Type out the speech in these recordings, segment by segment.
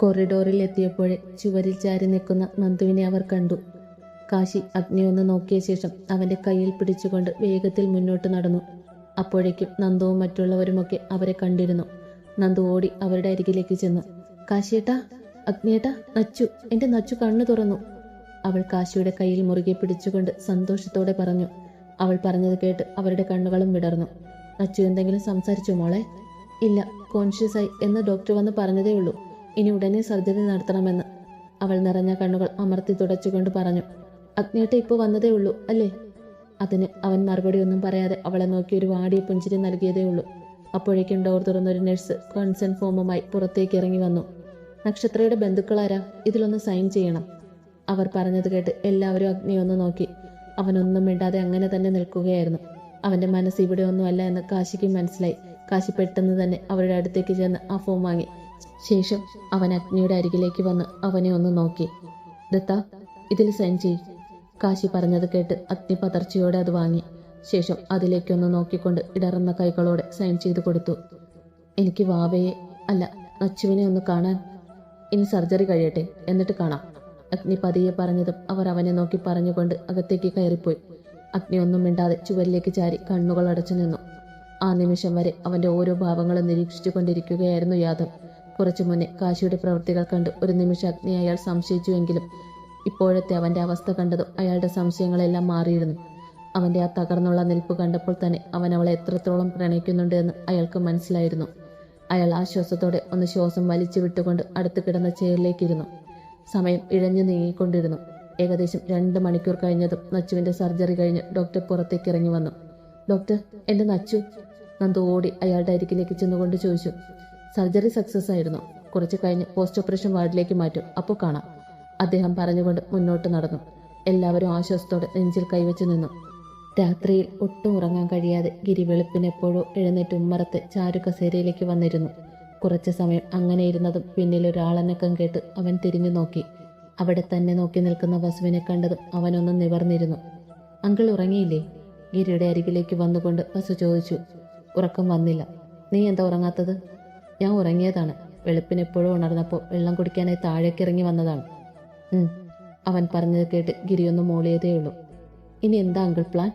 കൊറിഡോറിൽ എത്തിയപ്പോഴേ ചുവരിൽ ചാരി നിൽക്കുന്ന നന്ദുവിനെ അവർ കണ്ടു. കാശി അഗ്നിയൊന്ന് നോക്കിയ ശേഷം അവന്റെ കയ്യിൽ പിടിച്ചുകൊണ്ട് വേഗത്തിൽ മുന്നോട്ട് നടന്നു. അപ്പോഴേക്കും നന്ദുവും മറ്റുള്ളവരുമൊക്കെ അവരെ കണ്ടിരുന്നു. നന്ദു ഓടി അവരുടെ അരികിലേക്ക് ചെന്നു. കാശിയേട്ടാ അഗ്നിയേട്ടാ നച്ചു എന്റെ നച്ചു കണ്ണു തുറന്നു. അവൾ കാശിയുടെ കയ്യിൽ മുറുകെ പിടിച്ചുകൊണ്ട് സന്തോഷത്തോടെ പറഞ്ഞു. അവൾ പറഞ്ഞത് കേട്ട് അവരുടെ കണ്ണുകളും വിടർന്നു. നച്ചു എന്തെങ്കിലും സംസാരിച്ചു മോളെ? ഇല്ല കോൺഷ്യസ് ആയി എന്ന് ഡോക്ടർ വന്ന് പറഞ്ഞതേ ഉള്ളൂ ഇനി ഉടനെ സർജറി നടത്തണമെന്ന് അവൾ നിറഞ്ഞ കണ്ണുകൾ അമർത്തി തുടച്ചുകൊണ്ട് പറഞ്ഞു. അഗ്നിയേട്ട ഇപ്പോൾ വന്നതേ ഉള്ളൂ അല്ലേ? അതിന് അവൻ മറുപടി ഒന്നും പറയാതെ അവളെ നോക്കി ഒരു വാടിയ പുഞ്ചിരി നൽകിയതേ ഉള്ളൂ. അപ്പോഴേക്കും ഡോർ തുറന്നൊരു നഴ്സ് കോൺസെന്റ് ഫോമുമായി പുറത്തേക്ക് ഇറങ്ങി വന്നു. നക്ഷത്രയുടെ ബന്ധുക്കളാരാ? ഇതിലൊന്ന് സൈൻ ചെയ്യണം. അവർ പറഞ്ഞത് കേട്ട് എല്ലാവരും അഗ്നിയെ ഒന്ന് നോക്കി. അവനൊന്നും മിണ്ടാതെ അങ്ങനെ തന്നെ നിൽക്കുകയായിരുന്നു. അവന്റെ മനസ്സ് ഇവിടെ ഒന്നുമല്ല എന്ന് കാശിക്ക് മനസ്സിലായി. കാശി പെട്ടെന്ന് തന്നെ അവരുടെ അടുത്തേക്ക് ചെന്ന് ആ ഫോം വാങ്ങി. ശേഷം അവൻ അഗ്നിയുടെ അരികിലേക്ക് വന്ന് അവനെ ഒന്ന് നോക്കി. ദത്ത ഇതിൽ സൈൻ ചെയ് കാശി പറഞ്ഞത് കേട്ട് അഗ്നി പതർച്ചയോടെ അത് വാങ്ങി. ശേഷം അതിലേക്കൊന്ന് നോക്കിക്കൊണ്ട് ഇടറുന്ന കൈകളോടെ സൈൻ ചെയ്തു കൊടുത്തു. എനിക്ക് വാവയെ അല്ല നച്ചുവിനെ ഒന്ന് കാണാൻ ഇനി സർജറി കഴിയട്ടെ എന്നിട്ട് കാണാം. അഗ്നി പതിയെ പറഞ്ഞതും അവർ അവനെ നോക്കി പറഞ്ഞുകൊണ്ട് അകത്തേക്ക് കയറിപ്പോയി. അഗ്നി ഒന്നും മിണ്ടാതെ ചുവരിലേക്ക് ചാരി കണ്ണുകൾ അടച്ചു നിന്നു. ആ നിമിഷം വരെ അവന്റെ ഓരോ ഭാവങ്ങളും നിരീക്ഷിച്ചു കൊണ്ടിരിക്കുകയായിരുന്നു യാദവ്. കുറച്ചു മുന്നേ കാശിയുടെ പ്രവൃത്തികൾ കണ്ട് ഒരു നിമിഷം അഗ്നി അയാൾ സംശയിച്ചുവെങ്കിലും ഇപ്പോഴത്തെ അവന്റെ അവസ്ഥ കണ്ടതും അയാളുടെ സംശയങ്ങളെല്ലാം മാറിയിരുന്നു. അവന്റെ ആ തകർന്നുള്ള നിൽപ്പ് കണ്ടപ്പോൾ തന്നെ അവൻ അവളെ എത്രത്തോളം പ്രണയിക്കുന്നുണ്ട് എന്ന് അയാൾക്ക് മനസ്സിലായിരുന്നു. അയാൾ ആശ്വാസത്തോടെ ഒന്ന് ശ്വാസം വലിച്ചു വിട്ടുകൊണ്ട് അടുത്ത് കിടന്ന ചെയറിലേക്കിരുന്നു. സമയം ഇഴഞ്ഞു നീങ്ങിക്കൊണ്ടിരുന്നു. ഏകദേശം രണ്ട് മണിക്കൂർ കഴിഞ്ഞതും നച്ചുവിന്റെ സർജറി കഴിഞ്ഞ് ഡോക്ടർ പുറത്തേക്ക് ഇറങ്ങി വന്നു. ഡോക്ടർ എന്റെ നച്ചു നന്ദു ഓടി അയാളുടെ അരികിലേക്ക് ചെന്നുകൊണ്ട് ചോദിച്ചു. സർജറി സക്സസ് ആയിരുന്നു. കുറച്ച് കഴിഞ്ഞ് പോസ്റ്റ് ഓപ്പറേഷൻ വാർഡിലേക്ക് മാറ്റും. അപ്പോൾ കാണാം. അദ്ദേഹം പറഞ്ഞുകൊണ്ട് മുന്നോട്ട് നടന്നു. എല്ലാവരും ആശ്വാസത്തോടെ നെഞ്ചിൽ കൈവച്ചു നിന്നു. രാത്രിയിൽ ഒട്ടും ഉറങ്ങാൻ കഴിയാതെ ഗിരി വെളുപ്പിനെപ്പോഴോ എഴുന്നേറ്റ് ഉമ്മറത്ത് ചാരു കസേരയിലേക്ക് വന്നിരുന്നു. കുറച്ചു സമയം അങ്ങനെ ഇരുന്നതും പിന്നിൽ ഒരാളനക്കം കേട്ട് അവൻ തിരിഞ്ഞു നോക്കി. അവിടെ തന്നെ നോക്കി നിൽക്കുന്ന വസുവിനെ കണ്ടതും അവനൊന്ന് നിവർന്നിരുന്നു. അങ്കിൾ ഉറങ്ങിയില്ലേ? ഗിരിയുടെ അരികിലേക്ക് വന്നുകൊണ്ട് വസു ചോദിച്ചു. ഉറക്കം വന്നില്ല. നീ എന്താ ഉറങ്ങാത്തത്? ഞാൻ ഉറങ്ങിയതാണ്. വെളുപ്പിനെപ്പോഴും ഉണർന്നപ്പോൾ വെള്ളം കുടിക്കാനായി താഴേക്ക് ഇറങ്ങി വന്നതാണ്. അവൻ പറഞ്ഞത് കേട്ട് ഗിരിയൊന്ന് മോളിയതേ ഉള്ളൂ. ഇനി എന്താ അങ്കിൾ പ്ലാൻ?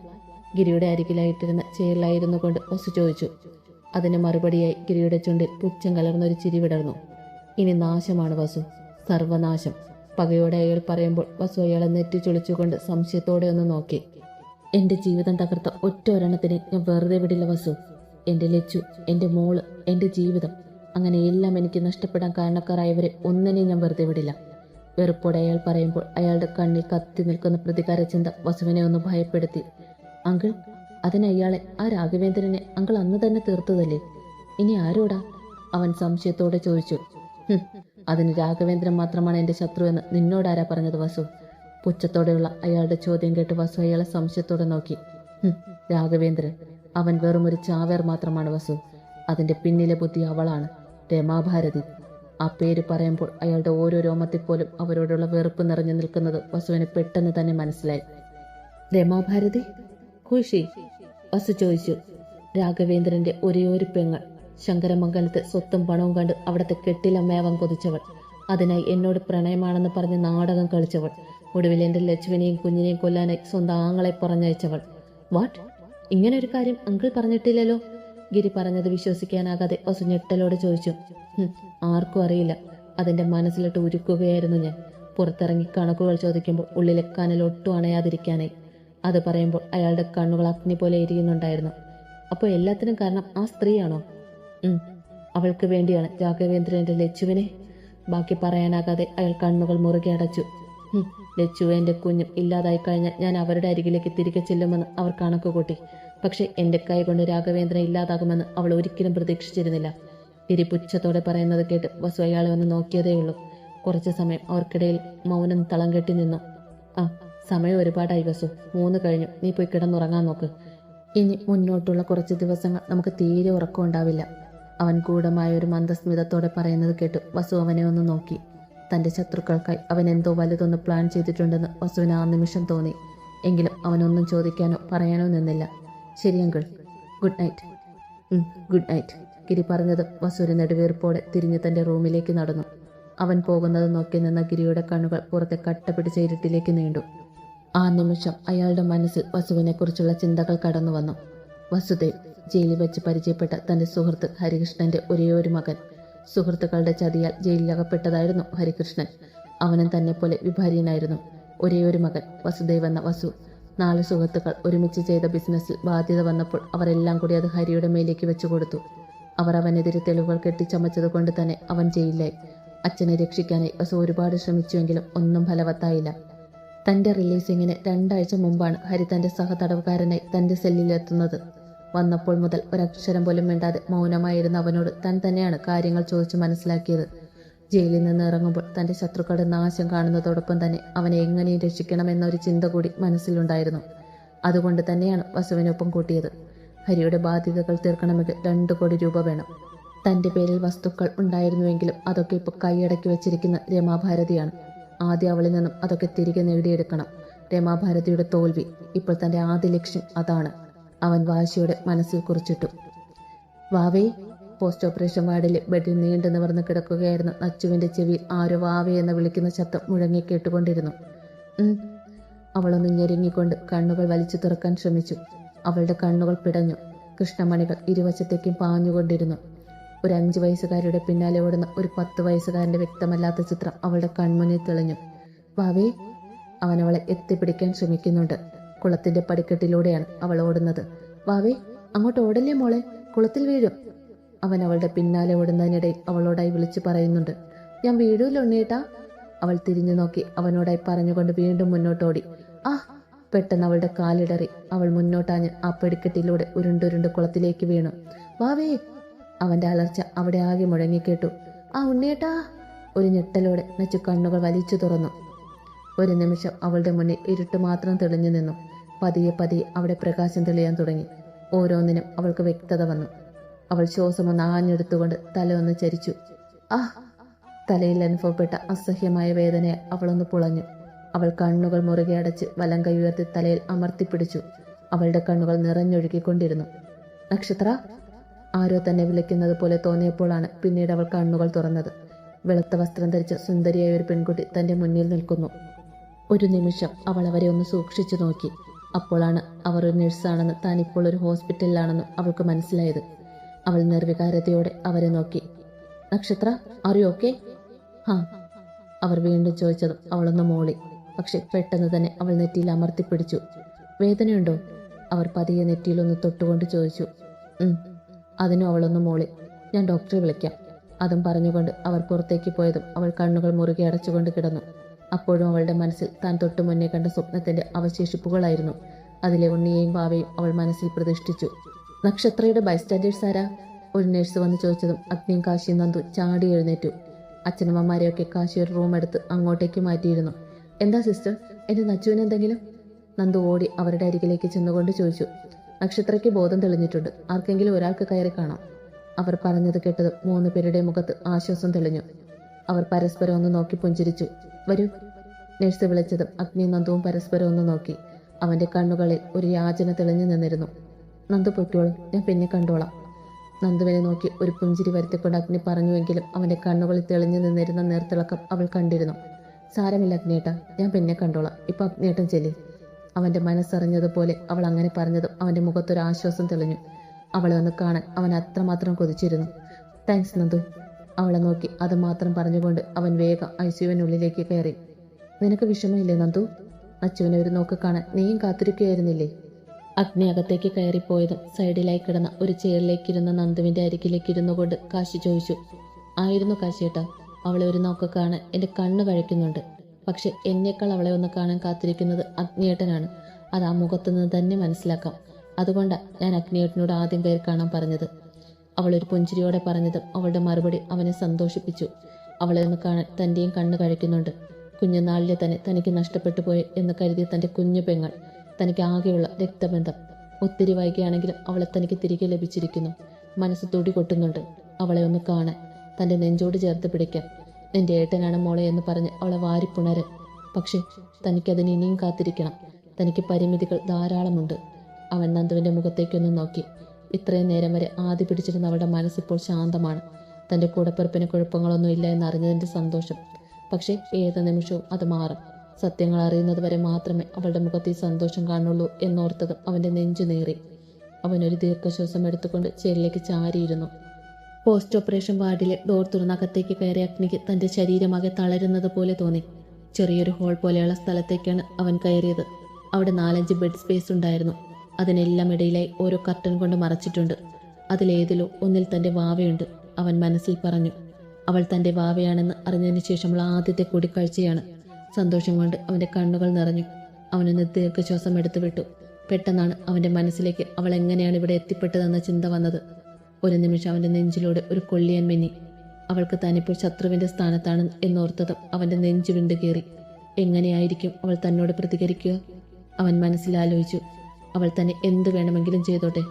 ഗിരിയുടെ അരികിലായിട്ടിരുന്ന ചെയറിലായിരുന്നു കൊണ്ട് വസു ചോദിച്ചു. അതിന് മറുപടിയായി ഗിരിയുടെ ചുണ്ടിൽ പുച്ഛം കലർന്നൊരു ചിരി വിടർന്നു. ഇനി നാശമാണ് വസു. സർവനാശം. പകയോടെ അയാൾ പറയുമ്പോൾ വസു അയാളെ നെറ്റി ചുളിച്ചുകൊണ്ട് സംശയത്തോടെ ഒന്ന് നോക്കി. എന്റെ ജീവിതം തകർത്ത ഒറ്റ ഒരെണ്ണത്തിനെ ഞാൻ വെറുതെ വിടില്ല വസു. എന്റെ ലച്ചു എന്റെ മോൾ എന്റെ ജീവിതം. അങ്ങനെ എല്ലാം എനിക്ക് നഷ്ടപ്പെടാൻ കാരണക്കാരായവരെ ഒന്നിനെയും ഞാൻ വെറുതെ വിടില്ല. വെറുപ്പോടെ അയാൾ പറയുമ്പോൾ അയാളുടെ കണ്ണിൽ കത്തി നിൽക്കുന്ന പ്രതികാര ചിന്ത വസുവിനെ ഒന്ന് ഭയപ്പെടുത്തി. അങ്കിൾ അതിന് അയാളെ ആ രാഘവേന്ദ്രനെ അങ്കിൾ അന്ന് തന്നെ തീർത്തതല്ലേ? ഇനി ആരോടാ? അവൻ സംശയത്തോടെ ചോദിച്ചു. "ഹും, അതിന് രാഘവേന്ദ്രൻ മാത്രമാണ് എന്റെ ശത്രു എന്ന് നിന്നോടാരാ പറഞ്ഞത് വസു? പുച്ഛത്തോടെയുള്ള അയാളുടെ ചോദ്യം കേട്ട് വസു അയാളെ സംശയത്തോടെ നോക്കി. രാഘവേന്ദ്രൻ അവൻ വെറും ഒരു ചാവേർ മാത്രമാണ് വസു. അതിന്റെ പിന്നിലെ ബുദ്ധി അവളാണ്. രമാഭാരതി ആ പേര് പറയുമ്പോൾ അയാളുടെ ഓരോ രോമത്തിൽ പോലും അവരോടുള്ള വെറുപ്പ് നിറഞ്ഞു നിൽക്കുന്നത് വസുവിന് പെട്ടെന്ന് തന്നെ മനസ്സിലായി. രമാഭാരതി ഖുഷി വസു ചോദിച്ചു രാഘവേന്ദ്രന്റെ ഒരേ ഒരു പെങ്ങൾ ശങ്കരമംഗലത്ത് സ്വത്തും പണവും കണ്ട് അവിടുത്തെ കെട്ടിലമ്മയാവാൻ കൊതിച്ചവൾ. അതിനായി എന്നോട് പ്രണയമാണെന്ന് പറഞ്ഞ് നാടകം കളിച്ചവൾ. ഒടുവിൽ എന്റെ ലക്ഷ്മിനെയും കുഞ്ഞിനെയും കൊല്ലാനായി സ്വന്തം ആങ്ങളെ പറഞ്ഞയച്ചവൾ. വാട്ട് ഇങ്ങനെ ഒരു കാര്യം അങ്കിൾ പറഞ്ഞിട്ടില്ലല്ലോ? ഗിരി പറഞ്ഞത് വിശ്വസിക്കാനാകാതെ വസു ഞെട്ടലോടെ ചോദിച്ചു ആർക്കും അറിയില്ല. അതിന്റെ മനസ്സിലിട്ട് ഉരുക്കുകയായിരുന്നു ഞാൻ. പുറത്തിറങ്ങി കണക്കുകൾ ചോദിക്കുമ്പോൾ ഉള്ളിലെ കനൽ ഒട്ടും അണയാതിരിക്കാനായി. അത് പറയുമ്പോൾ അയാളുടെ കണ്ണുകൾ അഗ്നി പോലെ എരിയുന്നുണ്ടായിരുന്നു. അപ്പോൾ എല്ലാത്തിനും കാരണം ആ സ്ത്രീയാണോ. അവൾക്ക് വേണ്ടിയാണ് രാഘവേന്ദ്രന്റെ ലച്ചുവിനെ. ബാക്കി പറയാനാകാതെ അയാൾ കണ്ണുകൾ മുറുകെ അടച്ചു. ലച്ചുവേന്റെ കുഞ്ഞും ഇല്ലാതായി കഴിഞ്ഞാൽ ഞാൻ അവരുടെ അരികിലേക്ക് തിരികെ ചെല്ലുമെന്ന് അവർ കണക്ക് കൂട്ടി പക്ഷെ എന്റെ കൈ കൊണ്ട് രാഘവേന്ദ്രൻ ഇല്ലാതാകുമെന്ന് അവൾ ഒരിക്കലും പ്രതീക്ഷിച്ചിരുന്നില്ല. ഗിരി പുച്ഛത്തോടെ പറയുന്നത് കേട്ട് വസു അയാളെ ഒന്ന് നോക്കിയതേയുള്ളൂ കുറച്ച് സമയം അവർക്കിടയിൽ മൗനം തളം കെട്ടി നിന്നു. ആ സമയം ഒരുപാടായി വസു. മൂന്ന് കഴിഞ്ഞു. നീ പോയി കിടന്നുറങ്ങാൻ നോക്ക്. ഇനി മുന്നോട്ടുള്ള കുറച്ച് ദിവസങ്ങൾ നമുക്ക് തീരെ ഉറക്കം ഉണ്ടാവില്ല. അവൻ ഗൂഢമായ ഒരു മന്ദസ്മിതത്തോടെ പറയുന്നത് കേട്ട് വസു അവനെ ഒന്ന് നോക്കി. തന്റെ ശത്രുക്കൾക്കായി അവൻ എന്തോ വലുതൊന്ന് പ്ലാൻ ചെയ്തിട്ടുണ്ടെന്ന് വസുവിന് ആ നിമിഷം തോന്നി. എങ്കിലും അവനൊന്നും ചോദിക്കാനോ പറയാനോ നിന്നില്ല. ശരി uncle. Good night. Good night. Giri പറഞ്ഞത് വസൂരി നെടുവീർപ്പോടെ തിരിഞ്ഞ് തന്റെ റൂമിലേക്ക് നടന്നു. അവൻ പോകുന്നത് നോക്കി നിന്ന ഗിരിയുടെ കണ്ണുകൾ പുറത്തെ കട്ട പിടിച്ച ഇരുട്ടിലേക്ക് നീണ്ടു. ആ നിമിഷം അയാളുടെ മനസ്സിൽ വസുവിനെക്കുറിച്ചുള്ള ചിന്തകൾ കടന്നു വന്നു. വസുദേവ് ജയിലിൽ വെച്ച് പരിചയപ്പെട്ട തന്റെ സുഹൃത്ത് ഹരികൃഷ്ണന്റെ ഒരേയൊരു മകൻ. സുഹൃത്തുക്കളുടെ ചതിയാൽ ജയിലിലകപ്പെട്ടതായിരുന്നു ഹരികൃഷ്ണൻ. അവനും തന്നെ പോലെ വിഭാര്യനായിരുന്നു ഒരേയൊരു മകൻ വസുദേവ് എന്ന വസു. നാല് സുഹൃത്തുക്കൾ ഒരുമിച്ച് ചെയ്ത ബിസിനസ്സിൽ ബാധ്യത വന്നപ്പോൾ അവരെല്ലാം കൂടി അത് ഹരിയുടെ മേലേക്ക് വെച്ചു കൊടുത്തു. അവർ അവനെതിരെ തെളിവുകൾ കെട്ടിച്ചമച്ചത് കൊണ്ട് തന്നെ അവൻ ചെയ്യില്ലായി അച്ഛനെ രക്ഷിക്കാനായി വസു ഒരുപാട് ശ്രമിച്ചുവെങ്കിലും ഒന്നും ഫലവത്തായില്ല. തന്റെ റിലീസിങ്ങിന് രണ്ടാഴ്ച മുമ്പാണ് ഹരി തന്റെ സഹതടവുകാരനായി തന്റെ സെല്ലിലെത്തുന്നത്. വന്നപ്പോൾ മുതൽ ഒരക്ഷരം പോലും മിണ്ടാതെ മൗനമായിരുന്ന അവനോട് താൻ തന്നെയാണ് കാര്യങ്ങൾ ചോദിച്ചു മനസ്സിലാക്കിയത്. ജയിലിൽ നിന്ന് ഇറങ്ങുമ്പോൾ തന്റെ ശത്രുക്കളുടെ നാശം കാണുന്നതോടൊപ്പം തന്നെ അവനെ എങ്ങനെയും രക്ഷിക്കണമെന്നൊരു ചിന്ത കൂടി മനസ്സിലുണ്ടായിരുന്നു. അതുകൊണ്ട് തന്നെയാണ് വസുവിനൊപ്പം കൂട്ടിയത്. ഹരിയുടെ ബാധ്യതകൾ തീർക്കണമെങ്കിൽ രണ്ടു കോടി രൂപ വേണം. തന്റെ പേരിൽ വസ്തുക്കൾ ഉണ്ടായിരുന്നുവെങ്കിലും അതൊക്കെ ഇപ്പോൾ കൈയടക്കി വെച്ചിരിക്കുന്ന രമാഭാരതിയാണ്. ആദ്യം അവളിൽ നിന്നും അതൊക്കെ തിരികെ നേടിയെടുക്കണം. രമാഭാരതിയുടെ തോൽവി ഇപ്പോൾ തന്റെ ആദ്യ ലക്ഷ്യം അതാണ്. അവൻ വാശിയോടെ മനസ്സിൽ കുറിച്ചിട്ടു. വാവേ പോസ്റ്റ് ഓപ്പറേഷൻ വാർഡിൽ ബെഡിൽ നീണ്ടു നിവർന്ന് കിടക്കുകയായിരുന്നു നച്ചുവിന്റെ ചെവിയിൽ ആരോ വാവേ എന്ന് വിളിക്കുന്ന ശബ്ദം മുഴങ്ങി കേട്ടുകൊണ്ടിരുന്നു. അവളൊന്ന് ഞെരുങ്ങിക്കൊണ്ട് കണ്ണുകൾ വലിച്ചു തുറക്കാൻ ശ്രമിച്ചു. അവളുടെ കണ്ണുകൾ പിടഞ്ഞു. കൃഷ്ണമണികൾ ഇരുവശത്തേക്കും പാഞ്ഞുകൊണ്ടിരുന്നു. ഒരു അഞ്ച് വയസ്സുകാരുടെ പിന്നാലെ ഓടുന്ന ഒരു പത്ത് വയസ്സുകാരന്റെ വ്യക്തമല്ലാത്ത ചിത്രം അവളുടെ കൺമുന്നിൽ തെളിഞ്ഞു. വാവേ അവൻ അവളെ എത്തിപ്പിടിക്കാൻ ശ്രമിക്കുന്നുണ്ട്. കുളത്തിന്റെ പടിക്കെട്ടിലൂടെയാണ് അവൾ ഓടുന്നത്. വാവേ അങ്ങോട്ട് ഓടല്ലേ മോളെ? കുളത്തിൽ വീഴും. അവൻ അവളുടെ പിന്നാലെ ഓടുന്നതിനിടയിൽ അവളോടായി വിളിച്ചു പറയുന്നുണ്ട്. ഞാൻ വീഴൂല ഉണ്ണീട്ടാ അവൾ തിരിഞ്ഞു നോക്കി. അവനോടായി പറഞ്ഞുകൊണ്ട് വീണ്ടും മുന്നോട്ടോടി. ആ പെട്ടെന്ന് അവളുടെ കാലിടറി. അവൾ മുന്നോട്ടാഞ്ഞ് ആ പെടിക്കെട്ടിലൂടെ ഉരുണ്ടുരുണ്ട് കുളത്തിലേക്ക് വീണു. വാവേ അവന്റെ അലർച്ച അവിടെ ആകെ മുഴങ്ങിക്കേട്ടു. ആ ഉണ്ണിയേട്ടാ ഒരു ഞെട്ടലോടെ നച്ചു കണ്ണുകൾ വലിച്ചു തുറന്നു. ഒരു നിമിഷം അവളുടെ മുന്നിൽ ഇരുട്ട് മാത്രം തെളിഞ്ഞു നിന്നു. പതിയെ പതിയെ അവിടെ പ്രകാശം തെളിയാൻ തുടങ്ങി. ഓരോന്നിനും അവൾക്ക് വ്യക്തത വന്നു. അവൾ ശ്വാസമൊന്ന് ആഞ്ഞെടുത്തുകൊണ്ട് തലയൊന്ന് ചരിച്ചു. ആ തലയിൽ അനുഭവപ്പെട്ട അസഹ്യമായ വേദനയെ അവളൊന്ന് പുളഞ്ഞു. അവൾ കണ്ണുകൾ മുറുകെ അടച്ച് വലം കൈ ഉയർത്തി തലയിൽ അമർത്തിപ്പിടിച്ചു അവളുടെ കണ്ണുകൾ നിറഞ്ഞൊഴുകിക്കൊണ്ടിരുന്നു. നക്ഷത്ര ആരോ തന്നെ വിളിക്കുന്നത് പോലെ തോന്നിയപ്പോഴാണ് പിന്നീട് അവൾ കണ്ണുകൾ തുറന്നത്. വെളുത്ത വസ്ത്രം ധരിച്ച സുന്ദരിയായ ഒരു പെൺകുട്ടി തന്റെ മുന്നിൽ നിൽക്കുന്നു. ഒരു നിമിഷം അവൾ അവരെ ഒന്ന് സൂക്ഷിച്ചു നോക്കി. അപ്പോഴാണ് അവർ ഒരു നഴ്സാണെന്ന് താൻ ഇപ്പോൾ ഒരു ഹോസ്പിറ്റലിലാണെന്നും അവൾക്ക് മനസ്സിലായത്. അവൾ നിർവികാരതയോടെ അവരെ നോക്കി. നക്ഷത്ര അറിയോ ഓക്കെ ഹാ. അവർ വീണ്ടും ചോദിച്ചതും അവളൊന്ന് മോളി. പക്ഷെ പെട്ടെന്ന് തന്നെ അവൾ നെറ്റിയിൽ അമർത്തിപ്പിടിച്ചു വേദനയുണ്ടോ? അവർ പതിയെ നെറ്റിയിലൊന്ന് തൊട്ടുകൊണ്ട് ചോദിച്ചു. അതിനും അവളൊന്ന് മോളി. ഞാൻ ഡോക്ടറെ വിളിക്കാം. അതും പറഞ്ഞുകൊണ്ട് അവർ പുറത്തേക്ക് പോയതും അവൾ കണ്ണുകൾ മുറുകെ അടച്ചുകൊണ്ട് കിടന്നു. അപ്പോഴും അവളുടെ മനസ്സിൽ താൻ തൊട്ടു മുന്നേ കണ്ട സ്വപ്നത്തിന്റെ അവശേഷിപ്പുകളായിരുന്നു. അതിലെ ഉണ്ണിയെയും ഭാവയും അവൾ മനസ്സിൽ പ്രതിഷ്ഠിച്ചു. നക്ഷത്രയുടെ ബൈസ്റ്റാൻഡേഴ്സ് ആരാ? ഒരു നേഴ്സ് വന്ന് ചോദിച്ചതും അഗ്നിയും കാശിയും നന്ദു ചാടി എഴുന്നേറ്റു. അച്ഛനമ്മമാരെയൊക്കെ കാശി ഒരു റൂം എടുത്ത് അങ്ങോട്ടേക്ക് മാറ്റിയിരുന്നു. എന്താ സിസ്റ്റർ എന്റെ നച്ചുവിന് എന്തെങ്കിലും? നന്ദു ഓടി അവരുടെ അരികിലേക്ക് ചെന്നുകൊണ്ട് ചോദിച്ചു. നക്ഷത്രയ്ക്ക് ബോധം തെളിഞ്ഞിട്ടുണ്ട്. ആർക്കെങ്കിലും ഒരാൾക്ക് കയറി കാണാം. അവർ പറഞ്ഞത് കേട്ടത് മൂന്ന് പേരുടെ മുഖത്ത് ആശ്വാസം തെളിഞ്ഞു. അവർ പരസ്പരം ഒന്ന് നോക്കി പുഞ്ചിരിച്ചു. വരൂ. നേഴ്സ് വിളിച്ചതും അഗ്നി നന്ദുവും പരസ്പരം ഒന്ന് നോക്കി. അവന്റെ കണ്ണുകളിൽ ഒരു യാചന തെളിഞ്ഞു നിന്നിരുന്നു. നന്ദു പൊയ്ക്കോളൂ. ഞാൻ പിന്നെ കണ്ടോളാം. നന്ദുവിനെ നോക്കി ഒരു പുഞ്ചിരി വരുത്തിക്കൊണ്ട് അഗ്നി പറഞ്ഞുവെങ്കിലും അവന്റെ കണ്ണുകളിൽ തെളിഞ്ഞു നിന്നിരുന്ന നേർത്തിളക്കം അവൾ കണ്ടിരുന്നു. സാരമില്ല അഗ്നേട്ട ഞാൻ പിന്നെ കണ്ടോളാം. ഇപ്പം അഗ്നിയേട്ടൻ ചെല്ലി. അവന്റെ മനസ്സറിഞ്ഞതുപോലെ അവൾ അങ്ങനെ പറഞ്ഞതും അവന്റെ മുഖത്തൊരു ആശ്വാസം തെളിഞ്ഞു. അവളെ ഒന്ന് കാണാൻ അവൻ അത്രമാത്രം കൊതിച്ചിരുന്നു. താങ്ക്സ് നന്ദു. അവളെ നോക്കി അത് മാത്രം പറഞ്ഞുകൊണ്ട് അവൻ വേഗം ഐസിയുവിനുള്ളിലേക്ക് കയറി. നിനക്ക് വിഷമമില്ലേ നന്ദു? അച്ചുവിനെ ഒരു നോക്ക് കാണാൻ നീയും കാത്തിരിക്കുകയായിരുന്നില്ലേ? അഗ്നി അകത്തേക്ക് കയറിപ്പോയതും സൈഡിലായി കിടന്ന ഒരു ചെയറിലേക്കിരുന്ന നന്ദുവിന്റെ അരികിലേക്ക് ഇരുന്നു കൊണ്ട് കാശി ചോദിച്ചു ആയിരുന്നു കാശിയേട്ടാ അവളെ ഒരു നോക്ക കാണാൻ എന്റെ കണ്ണ് കഴിക്കുന്നുണ്ട്. പക്ഷെ എന്നേക്കാൾ അവളെ ഒന്ന് കാണാൻ കാത്തിരിക്കുന്നത് അഗ്നിയേട്ടനാണ്. അത് ആ മുഖത്തു നിന്ന് തന്നെ മനസ്സിലാക്കാം. അതുകൊണ്ടാണ് ഞാൻ അഗ്നിയേട്ടനോട് ആദ്യം കയറി കാണാൻ പറഞ്ഞത്. അവൾ ഒരു പുഞ്ചിരിയോടെ പറഞ്ഞതും അവളുടെ മറുപടി അവനെ സന്തോഷിപ്പിച്ചു. അവളെ ഒന്ന് കാണാൻ തന്റെയും കണ്ണ് കഴിക്കുന്നുണ്ട്. കുഞ്ഞുനാളിലെ തന്നെ തനിക്ക് നഷ്ടപ്പെട്ടു പോയി എന്ന് കരുതിയ തന്റെ കുഞ്ഞു പെങ്ങൾ തനിക്ക് ആകെയുള്ള രക്തബന്ധം. ഒത്തിരി വൈകിയാണെങ്കിലും അവളെ തനിക്ക് തിരികെ ലഭിച്ചിരിക്കുന്നു. മനസ്സ് തൊടി കൊട്ടുന്നുണ്ട്. അവളെ ഒന്ന് കാണാൻ തന്റെ നെഞ്ചോട് ചേർത്ത് പിടിക്കാൻ. നിന്റെ ഏട്ടനാണ് മോളെ എന്ന് പറഞ്ഞ് അവളെ വാരിപ്പുണര് പക്ഷേ തനിക്കതിന് ഇനിയും കാത്തിരിക്കണം. തനിക്ക് പരിമിതികൾ ധാരാളമുണ്ട്. അവൻ നന്ദുവിന്റെ മുഖത്തേക്കൊന്ന് നോക്കി. ഇത്രയും നേരം വരെ ആദ്യ പിടിച്ചിരുന്ന അവളുടെ മനസ്സിപ്പോൾ ശാന്തമാണ്. തന്റെ കൂടപ്പിറപ്പിന് കുഴപ്പങ്ങളൊന്നും ഇല്ല എന്നറിഞ്ഞതിന്റെ സന്തോഷം. പക്ഷേ ഏത് നിമിഷവും അത് മാറും. സത്യങ്ങൾ അറിയുന്നത് വരെ മാത്രമേ അവളുടെ മുഖത്തിൽ സന്തോഷം കാണുള്ളൂ എന്നോർത്തതും അവന്റെ നെഞ്ചു നേറി. അവനൊരു ദീർഘശ്വാസം എടുത്തുകൊണ്ട് ചേരിലേക്ക് ചാരിയിരുന്നു. പോസ്റ്റ് ഓപ്പറേഷൻ വാർഡിലെ ഡോർ തുറന്നകത്തേക്ക് കയറിയ അഗ്നിക്ക് തന്റെ ശരീരമാകെ തളരുന്നത് പോലെ തോന്നി. ചെറിയൊരു ഹോൾ പോലെയുള്ള സ്ഥലത്തേക്കാണ് അവൻ കയറിയത്. അവിടെ നാലഞ്ച് ബെഡ് സ്പേസ് ഉണ്ടായിരുന്നു. അതിനെല്ലാം ഇടയിലായി ഓരോ കർട്ടൻ കൊണ്ട് മറച്ചിട്ടുണ്ട്. അതിലേതിലോ ഒന്നിൽ തന്റെ വാവയുണ്ട് അവൻ മനസ്സിൽ പറഞ്ഞു. അവൾ തന്റെ വാവയാണെന്ന് അറിഞ്ഞതിന് ശേഷമുള്ള ആദ്യത്തെ കൂടിക്കാഴ്ചയാണ്. സന്തോഷം കൊണ്ട് അവന്റെ കണ്ണുകൾ നിറഞ്ഞു. അവനൊന്ന് ദീർഘശ്വാസം എടുത്തു വിട്ടു. പെട്ടെന്നാണ് അവന്റെ മനസ്സിലേക്ക് അവൾ എങ്ങനെയാണ് ഇവിടെ എത്തിപ്പെട്ടതെന്ന ചിന്ത വന്നത്. ഒരു നിമിഷം അവന്റെ നെഞ്ചിലൂടെ ഒരു കൊള്ളിയൻ മിന്നി. അവൾക്ക് താനിപ്പോൾ ശത്രുവിന്റെ സ്ഥാനത്താണ് എന്നോർത്തതും അവന്റെ നെഞ്ചു വിണ്ടു കയറി. എങ്ങനെയായിരിക്കും അവൾ തന്നോട് പ്രതികരിക്കുക? അവൻ മനസ്സിലാലോചിച്ചു അവൾ തന്നെ എന്ത് വേണമെങ്കിലും ചെയ്തോട്ടെ.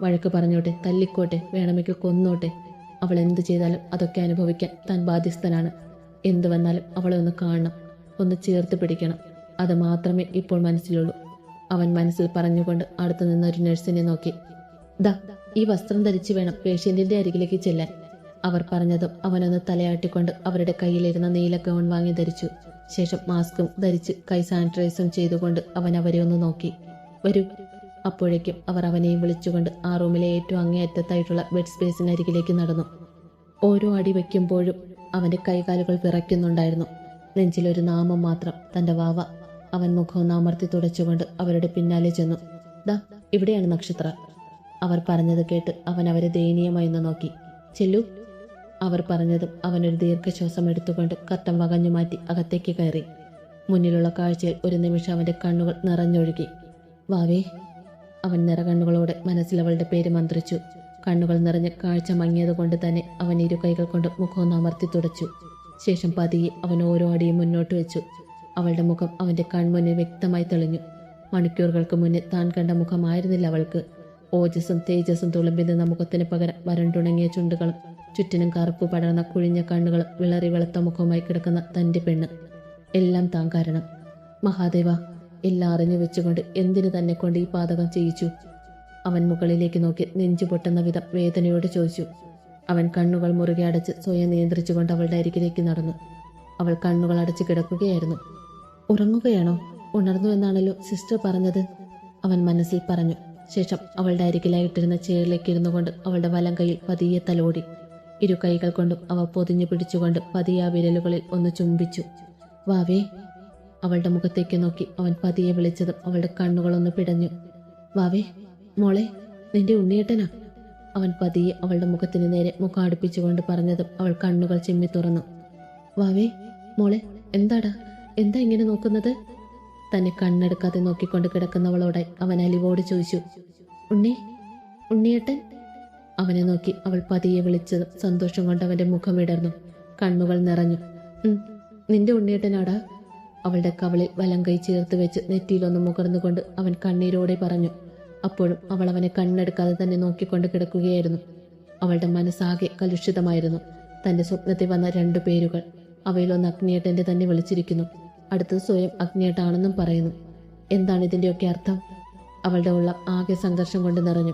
വഴക്ക് പറഞ്ഞോട്ടെ തല്ലിക്കോട്ടെ വേണമെങ്കിൽ കൊന്നോട്ടെ. അവൾ എന്ത് ചെയ്താലും അതൊക്കെ അനുഭവിക്കാൻ താൻ ബാധ്യസ്ഥനാണ്. എന്ത് വന്നാലും അവളെ ഒന്ന് കാണണം. ഒന്ന് ചേർത്ത് പിടിക്കണം. അത് മാത്രമേ ഇപ്പോൾ മനസ്സിലുള്ളൂ. അവൻ മനസ്സിൽ പറഞ്ഞുകൊണ്ട് അടുത്തു നിന്ന് ഒരു നഴ്സിനെ നോക്കി. ദാ ഈ വസ്ത്രം ധരിച്ചു വേണം പേഷ്യന്റിന്റെ അരികിലേക്ക് ചെല്ലാൻ. അവർ പറഞ്ഞതും അവനൊന്ന് തലയാട്ടിക്കൊണ്ട് അവരുടെ കയ്യിലിരുന്ന നീല ഗൗൺ വാങ്ങി ധരിച്ചു. ശേഷം മാസ്കും ധരിച്ച് കൈ സാനിറ്റൈസും ചെയ്തുകൊണ്ട് അവൻ അവരെ ഒന്ന് നോക്കി. വരൂ. അപ്പോഴേക്കും അവർ അവനെയും വിളിച്ചുകൊണ്ട് ആ റൂമിലെ ഏറ്റവും അങ്ങേയറ്റത്തായിട്ടുള്ള ബെഡ് സ്പേസിനരികിലേക്ക് നടന്നു. ഓരോ അടി വയ്ക്കുമ്പോഴും അവന്റെ കൈകാലുകൾ വിറയ്ക്കുന്നുണ്ടായിരുന്നു. നെഞ്ചിലൊരു നാമം മാത്രം തന്റെ വാവ അവൻ മുഖം അമർത്തി തുടച്ചുകൊണ്ട് അവരുടെ പിന്നാലെ ചെന്നു. ദാ ഇവിടെയാണ് നക്ഷത്ര. അവർ പറഞ്ഞത് കേട്ട് അവൻ അവരെ ദയനീയമായി ഒന്ന് നോക്കി. ചെല്ലു. അവർ പറഞ്ഞതും അവനൊരു ദീർഘശ്വാസം എടുത്തുകൊണ്ട് കർട്ടൻ വകഞ്ഞു മാറ്റി അകത്തേക്ക് കയറി. മുന്നിലുള്ള കാഴ്ചയിൽ ഒരു നിമിഷം അവന്റെ കണ്ണുകൾ നിറഞ്ഞൊഴുകി. വാവേ. അവൻ നിറകണ്ണുകളോടെ മനസ്സിൽ അവളുടെ പേര് മന്ത്രിച്ചു. കണ്ണുകൾ നിറഞ്ഞ് കാഴ്ച മങ്ങിയതുകൊണ്ട് തന്നെ അവൻ ഇരു കൈകൾ കൊണ്ട് മുഖം അമർത്തി തുടച്ചു. ശേഷം പതിയെ അവൻ ഓരോ അടിയും മുന്നോട്ട് വെച്ചു. അവളുടെ മുഖം അവന്റെ കൺമുന്നിൽ വ്യക്തമായി തെളിഞ്ഞു. മണിക്കൂറുകൾക്ക് മുന്നേ താൻ കണ്ട മുഖമായിരുന്നില്ല അവൾക്ക്. ഓജസ്സും തേജസ്സും തുളുമ്പി നിന്ന മുഖത്തിന് പകരം വരണ്ടുണങ്ങിയ ചുണ്ടുകളും ചുറ്റിനും കറുപ്പ് പടർന്ന കുഴിഞ്ഞ കണ്ണുകളും വിളറി വെളുത്ത മുഖവുമായി കിടക്കുന്ന തന്റെ പെണ്ണ്. എല്ലാം താൻ കാരണം. മഹാദേവ എല്ലാം അറിഞ്ഞു വെച്ചുകൊണ്ട് എന്തിനു തന്നെ കൊണ്ട് ഈ പാതകം ചെയ്യിച്ചു? അവൻ മുകളിലേക്ക് നോക്കി നെഞ്ചു പൊട്ടുന്ന വിധം വേദനയോടെ ചോദിച്ചു. അവൻ കണ്ണുകൾ മുറുകെ അടച്ച് സ്വയം നിയന്ത്രിച്ചുകൊണ്ട് അവളുടെ അരികിലേക്ക് നടന്നു. അവൾ കണ്ണുകൾ അടച്ച് കിടക്കുകയായിരുന്നു. ഉറങ്ങുകയാണോ? ഉണർന്നു എന്നാണല്ലോ സിസ്റ്റർ പറഞ്ഞത്. അവൻ മനസ്സിൽ പറഞ്ഞു. ശേഷം അവളുടെ അരികിലായിട്ടിരുന്ന ചെയറിലേക്ക് ഇരുന്നു കൊണ്ട് അവളുടെ വലം കൈയിൽ പതിയെ തലോടി. ഇരു കൈകൾ കൊണ്ടും അവ പൊതിഞ്ഞു പിടിച്ചുകൊണ്ട് പതിയെ വിരലുകളിൽ ഒന്ന് ചുംബിച്ചു. വാവേ. അവളുടെ മുഖത്തേക്ക് നോക്കി അവൻ പതിയെ വിളിച്ചതും അവളുടെ കണ്ണുകളൊന്ന് പിടഞ്ഞു. വാവേ മോളെ നിന്റെ ഉണ്ണിയേട്ടനാ? അവൻ പതിയെ അവളുടെ മുഖത്തിന് നേരെ മുഖം അടുപ്പിച്ചുകൊണ്ട് പറഞ്ഞതും അവൾ കണ്ണുകൾ ചിമ്മി തുറന്നു. വാവേ മോളെ എന്താടാ? എന്താ ഇങ്ങനെ നോക്കുന്നത്? തന്നെ കണ്ണെടുക്കാതെ നോക്കിക്കൊണ്ട് കിടക്കുന്നവളോടായി അവൻ അലിവോട് ചോദിച്ചു. ഉണ്ണി ഉണ്ണിയേട്ടൻ? അവനെ നോക്കി അവൾ പതിയെ വിളിച്ചതും സന്തോഷം കൊണ്ട് അവന്റെ മുഖം ഇടർന്നു. കണ്ണുകൾ നിറഞ്ഞു. "ഉം, നിന്റെ ഉണ്ണിയേട്ടനാടാ? അവളുടെ കവളിൽ വലം കൈ ചേർത്ത് വെച്ച് നെറ്റിയിലൊന്ന് മുകർന്നുകൊണ്ട് അവൻ കണ്ണീരോടെ പറഞ്ഞു. അപ്പോഴും അവൾ അവനെ കണ്ണെടുക്കാതെ തന്നെ നോക്കിക്കൊണ്ട് കിടക്കുകയായിരുന്നു. അവളുടെ മനസ്സാകെ കലുഷിതമായിരുന്നു. തന്റെ സ്വപ്നത്തിൽ വന്ന രണ്ടു പേരുകൾ അവയിലൊന്ന് അഗ്നിയേട്ടന്റെ തന്നെ വിളിച്ചിരിക്കുന്നു. അടുത്തത് സ്വയം അഗ്നിയേട്ടാണെന്നും പറയുന്നു. എന്താണ് ഇതിന്റെയൊക്കെ അർത്ഥം? അവളുടെ ഉള്ള ആകെ സംഘർഷം കൊണ്ട് നിറഞ്ഞു.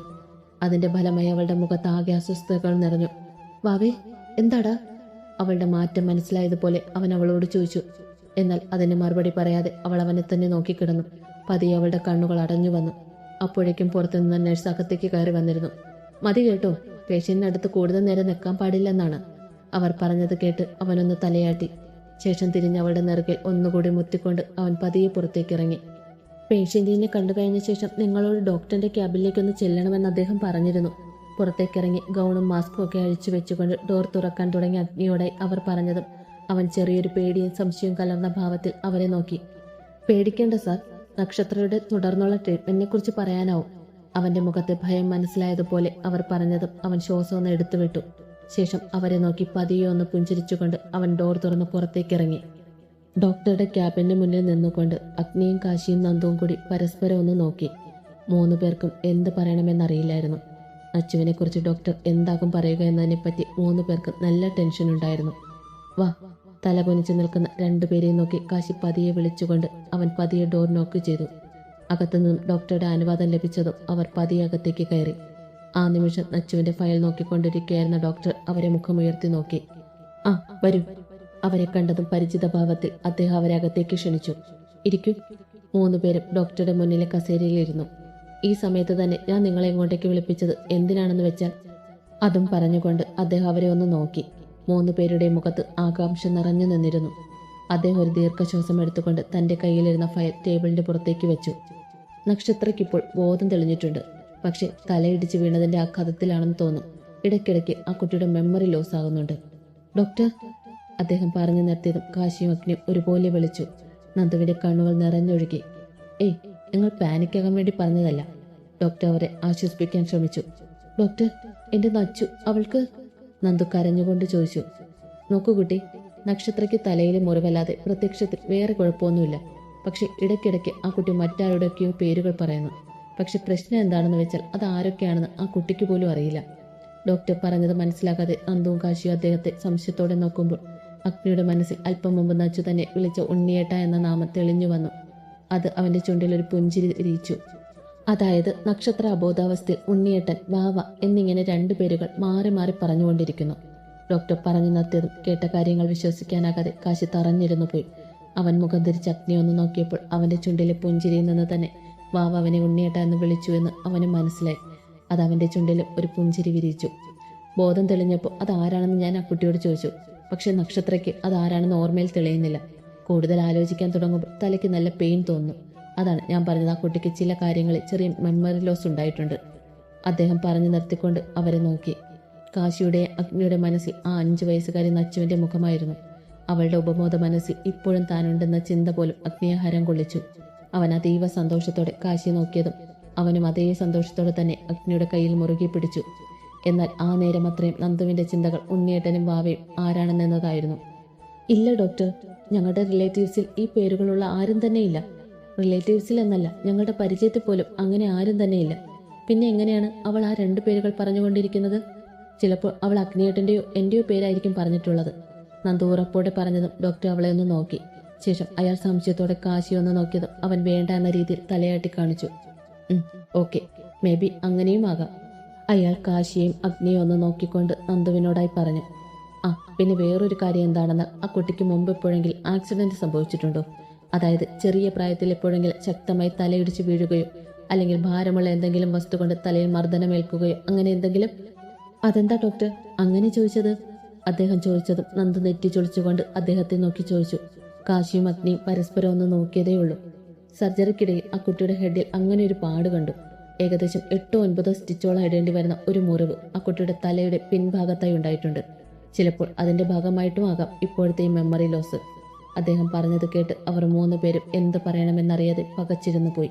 അതിന്റെ ഫലമായി അവളുടെ മുഖത്ത് ആകെ അസ്വസ്ഥതകൾ നിറഞ്ഞു. വാവേ എന്താടാ? അവളുടെ മാറ്റം മനസ്സിലായതുപോലെ അവൻ അവളോട് ചോദിച്ചു. എന്നാൽ അതിന് മറുപടി പറയാതെ അവൾ അവനെ തന്നെ നോക്കിക്കിടന്നു. പതിയെ അവളുടെ കണ്ണുകൾ അടഞ്ഞു വന്നു. അപ്പോഴേക്കും പുറത്തുനിന്ന് നഴ്സ് അകത്തേക്ക് കയറി വന്നിരുന്നു. മതി കേട്ടോ പേഷ്യന്റിനടുത്ത് കൂടുതൽ നേരം നിൽക്കാൻ പാടില്ലെന്നാണ് അവർ പറഞ്ഞത് കേട്ട് അവനൊന്ന് തലയാട്ടി. ശേഷം തിരിഞ്ഞ് അവളുടെ നെറുകിൽ ഒന്നുകൂടി മുത്തിക്കൊണ്ട് അവൻ പതിയെ പുറത്തേക്ക് ഇറങ്ങി. പേഷ്യന്റിനെ കണ്ടു കഴിഞ്ഞ ശേഷം നിങ്ങളോട് ഡോക്ടറിന്റെ ക്യാബിലേക്കൊന്ന് ചെല്ലണമെന്ന് അദ്ദേഹം പറഞ്ഞിരുന്നു. പുറത്തേക്കിറങ്ങി ഗൗണും മാസ്കും ഒക്കെ അഴിച്ചു വെച്ചുകൊണ്ട് ഡോർ തുറക്കാൻ തുടങ്ങിയ അഗ്നിയോടെ അവർ പറഞ്ഞതും അവൻ ചെറിയൊരു പേടിയും സംശയവും കലർന്ന ഭാവത്തിൽ അവരെ നോക്കി. പേടിക്കേണ്ട സാർ നക്ഷത്രയുടെ തുടർന്നുള്ള ട്രീറ്റ്മെന്റിനെ കുറിച്ച് പറയാനാവും. അവന്റെ മുഖത്ത് ഭയം മനസ്സിലായതുപോലെ അവർ പറഞ്ഞതും അവൻ ശ്വാസം ഒന്ന് എടുത്തുവിട്ടു. ശേഷം അവരെ നോക്കി പതിയെ ഒന്ന് പുഞ്ചിരിച്ചുകൊണ്ട് അവൻ ഡോർ തുറന്ന് പുറത്തേക്ക് ഇറങ്ങി ഡോക്ടറുടെ ക്യാബിന്റെ മുന്നിൽ നിന്നുകൊണ്ട് അഗ്നിയും കാശിയും നന്ദുവും കൂടി പരസ്പരം ഒന്ന് നോക്കി. മൂന്ന് പേർക്കും എന്ത് പറയണമെന്നറിയില്ലായിരുന്നു. അച്ചുവിനെ കുറിച്ച് ഡോക്ടർ എന്താകും പറയുക എന്നതിനെപ്പറ്റി മൂന്ന് പേർക്ക് നല്ല ടെൻഷൻ ഉണ്ടായിരുന്നു വാ തല കുനിച്ചു നിൽക്കുന്ന രണ്ടുപേരെയും നോക്കി കാശി പതിയെ വിളിച്ചുകൊണ്ട് അവൻ പതിയെ ഡോർ നോക്ക് ചെയ്തു. അകത്തുനിന്നും ഡോക്ടറുടെ അനുവാദം ലഭിച്ചതും അവർ പതിയെ അകത്തേക്ക് കയറി. ആ നിമിഷം നച്ചുവിന്റെ ഫയൽ നോക്കിക്കൊണ്ടിരിക്കുകയായിരുന്ന ഡോക്ടർ അവരെ മുഖമുയർത്തി നോക്കി. ആ വരൂ. അവരെ കണ്ടതും പരിചിത ഭാവത്തിൽ അദ്ദേഹം അവരെ അകത്തേക്ക് ക്ഷണിച്ചു. ഇരിക്കൂ. മൂന്നുപേരും ഡോക്ടറുടെ മുന്നിലെ കസേരയിലിരുന്നു. ഈ സമയത്ത് തന്നെ ഞാൻ നിങ്ങളെ ഇങ്ങോട്ടേക്ക് വിളിപ്പിച്ചത് എന്തിനാണെന്ന് വെച്ചാൽ? അതും പറഞ്ഞുകൊണ്ട് അദ്ദേഹം അവരെ ഒന്ന് നോക്കി. മൂന്നു പേരുടെ മുഖത്ത് ആകാംക്ഷ നിറഞ്ഞു നിന്നിരുന്നു. അദ്ദേഹം ഒരു ദീർഘശ്വാസം എടുത്തുകൊണ്ട് തന്റെ കയ്യിലിരുന്ന ഫയൽ ടേബിളിന്റെ പുറത്തേക്ക് വെച്ചു. നക്ഷത്രയ്ക്കിപ്പോൾ ബോധം തെളിഞ്ഞിട്ടുണ്ട്. പക്ഷെ തലയിടിച്ച് വീണതിന്റെ ആഘാതത്തിലാണെന്ന് തോന്നും. ഇടയ്ക്കിടയ്ക്ക് ആ കുട്ടിയുടെ മെമ്മറി ലോസ് ആകുന്നുണ്ട്. ഡോക്ടർ അദ്ദേഹം പറഞ്ഞു നിർത്തിയതും കാശിയും അഗ്നിയും ഒരുപോലെ വിളിച്ചു. നന്ദുവിന്റെ കണ്ണുകൾ നിറഞ്ഞൊഴുകി. ഏയ് നിങ്ങൾ പാനിക്കാകാൻ വേണ്ടി പറഞ്ഞതല്ല. ഡോക്ടർ അവരെ ആശ്വസിപ്പിക്കാൻ ശ്രമിച്ചു. ഡോക്ടർ എന്റെ നച്ചു അവൾക്ക് നന്ദു കരഞ്ഞുകൊണ്ട് ചോദിച്ചു നോക്കൂ കുട്ടി നക്ഷത്രയ്ക്ക് തലയിൽ മുറിവല്ലാതെ പ്രത്യക്ഷത്തിൽ വേറെ കുഴപ്പമൊന്നുമില്ല. പക്ഷെ ഇടയ്ക്കിടയ്ക്ക് ആ കുട്ടി മറ്റാരുടെയൊക്കെയോ പേരുകൾ പറയുന്നു. പക്ഷെ പ്രശ്നം എന്താണെന്ന് വെച്ചാൽ അത് ആരൊക്കെയാണെന്ന് ആ കുട്ടിക്ക് പോലും അറിയില്ല. ഡോക്ടർ പറഞ്ഞത് മനസ്സിലാക്കാതെ നന്ദുവും കാശിയും അദ്ദേഹത്തെ സംശയത്തോടെ നോക്കുമ്പോൾ അഗ്നിയുടെ മനസ്സിൽ അല്പം മുമ്പ് നച്ചു തന്നെ വിളിച്ച ഉണ്ണിയേട്ട എന്ന നാമം തെളിഞ്ഞു വന്നു. അത് അവന്റെ ചുണ്ടിലൊരു പുഞ്ചിരി വിരിയിച്ചു അതായത് നക്ഷത്ര അബോധാവസ്ഥയിൽ ഉണ്ണിയേട്ടൻ വാവ എന്നിങ്ങനെ രണ്ടു പേരുകൾ മാറി മാറി പറഞ്ഞുകൊണ്ടിരിക്കുന്നു. ഡോക്ടർ പറഞ്ഞു നിർത്തിയതും കേട്ട കാര്യങ്ങൾ വിശ്വസിക്കാനാകാതെ കാശി തറഞ്ഞിരുന്നു പോയി. അവൻ മുഖം തിരിച്ച് അഗ്നി ഒന്ന് നോക്കിയപ്പോൾ അവന്റെ ചുണ്ടിലെ പുഞ്ചിരിയിൽ നിന്ന് തന്നെ വാവ അവനെ ഉണ്ണിയേട്ട എന്ന് വിളിച്ചു എന്ന് അവന് മനസ്സിലായി. അത് അവന്റെ ചുണ്ടിലും ഒരു പുഞ്ചിരി വിരിയിച്ചു ബോധം തെളിഞ്ഞപ്പോൾ അത് ആരാണെന്ന് ഞാൻ ആ കുട്ടിയോട് ചോദിച്ചു. പക്ഷെ നക്ഷത്രയ്ക്ക് അത് ആരാണെന്ന് ഓർമ്മയിൽ തെളിയുന്നില്ല. കൂടുതൽ ആലോചിക്കാൻ തുടങ്ങുമ്പോൾ തലയ്ക്ക് നല്ല പെയിൻ തോന്നുന്നു. അതാണ് ഞാൻ പറഞ്ഞത് ആ കുട്ടിക്ക് ചില കാര്യങ്ങളിൽ ചെറിയ മെമ്മറി ലോസ് ഉണ്ടായിട്ടുണ്ട്. അദ്ദേഹം പറഞ്ഞു നിർത്തിക്കൊണ്ട് അവരെ നോക്കി. കാശിയുടെ അഗ്നിയുടെ മനസ്സിൽ ആ അഞ്ചു വയസ്സുകാരി നച്ചുവിന്റെ മുഖമായിരുന്നു. അവളുടെ ഉപബോധ മനസ്സിൽ ഇപ്പോഴും താനുണ്ടെന്ന ചിന്ത പോലും അഗ്നിയെ ഹരം കൊള്ളിച്ചു. അവൻ അതീവ സന്തോഷത്തോടെ കാശി നോക്കിയതും അവനും അതേ സന്തോഷത്തോടെ തന്നെ അഗ്നിയുടെ കയ്യിൽ മുറുകി പിടിച്ചു. എന്നാൽ ആ നേരം അത്രയും നന്ദുവിന്റെ ചിന്തകൾ ഉണ്ണിയേട്ടനും വാവയും ആരാണെന്നതായിരുന്നു ഇല്ല ഡോക്ടർ. ഞങ്ങളുടെ റിലേറ്റീവ്സിൽ ഈ പേരുകളുള്ള ആരും തന്നെയില്ല. റിലേറ്റീവ്സിൽ എന്നല്ല ഞങ്ങളുടെ പരിചയത്തിൽ പോലും അങ്ങനെ ആരും തന്നെയില്ല. പിന്നെ എങ്ങനെയാണ് അവൾ ആ രണ്ട് പേരുകൾ പറഞ്ഞുകൊണ്ടിരിക്കുന്നത്? ചിലപ്പോൾ അവൾ അഗ്നിയേട്ടന്റെയോ എന്റെയോ പേരായിരിക്കും പറഞ്ഞിട്ടുള്ളത്. നന്ദു ഉറപ്പോടെ പറഞ്ഞതും ഡോക്ടർ അവളെ ഒന്ന് നോക്കി. ശേഷം അയാൾ സംശയത്തോടെ കാശി ഒന്ന് നോക്കിയതും അവൻ വേണ്ട എന്ന രീതിയിൽ തലയാട്ടി കാണിച്ചു. ഓക്കെ മേ ബി അങ്ങനെയും ആകാം. അയാൾ കാശിയെയും അഗ്നിയും ഒന്ന് നോക്കിക്കൊണ്ട് നന്ദുവിനോടായി പറഞ്ഞു. ആ പിന്നെ വേറൊരു കാര്യം എന്താണെന്ന് ആ കുട്ടിക്ക് മുമ്പ് എപ്പോഴെങ്കിലും ആക്സിഡന്റ് സംഭവിച്ചിട്ടുണ്ടോ? അതായത് ചെറിയ പ്രായത്തിൽ എപ്പോഴെങ്കിലും ശക്തമായി തലയിടിച്ച് വീഴുകയോ അല്ലെങ്കിൽ ഭാരമുള്ള എന്തെങ്കിലും വസ്തു കൊണ്ട് തലയിൽ മർദ്ദനമേൽക്കുകയോ അങ്ങനെ എന്തെങ്കിലും? അതെന്താ ഡോക്ടർ അങ്ങനെ ചോദിച്ചത്? അദ്ദേഹം ചോദിച്ചതും നന്ദു നെറ്റി ചൊളിച്ചുകൊണ്ട് അദ്ദേഹത്തെ നോക്കി ചോദിച്ചു. കാശിയും അഗ്നിയും പരസ്പരം ഒന്ന് നോക്കിയതേയുള്ളൂ സർജറിക്കിടയിൽ ആ കുട്ടിയുടെ ഹെഡിൽ അങ്ങനെ ഒരു പാട് കണ്ടു. ഏകദേശം എട്ടോ ഒൻപതോ സ്റ്റിച്ചോളം ഇടേണ്ടി വരുന്ന ഒരു മുറിവ് ആ കുട്ടിയുടെ തലയുടെ പിൻഭാഗത്തായി ഉണ്ടായിട്ടുണ്ട്. ചിലപ്പോൾ അതിന്റെ ഭാഗമായിട്ടും ആകാം ഇപ്പോഴത്തെ ഈ മെമ്മറി ലോസ് അദ്ദേഹം പറഞ്ഞത് കേട്ട് അവർ മൂന്ന് പേരും എന്ത് പറയണമെന്നറിയാതെ പകച്ചിരുന്നു പോയി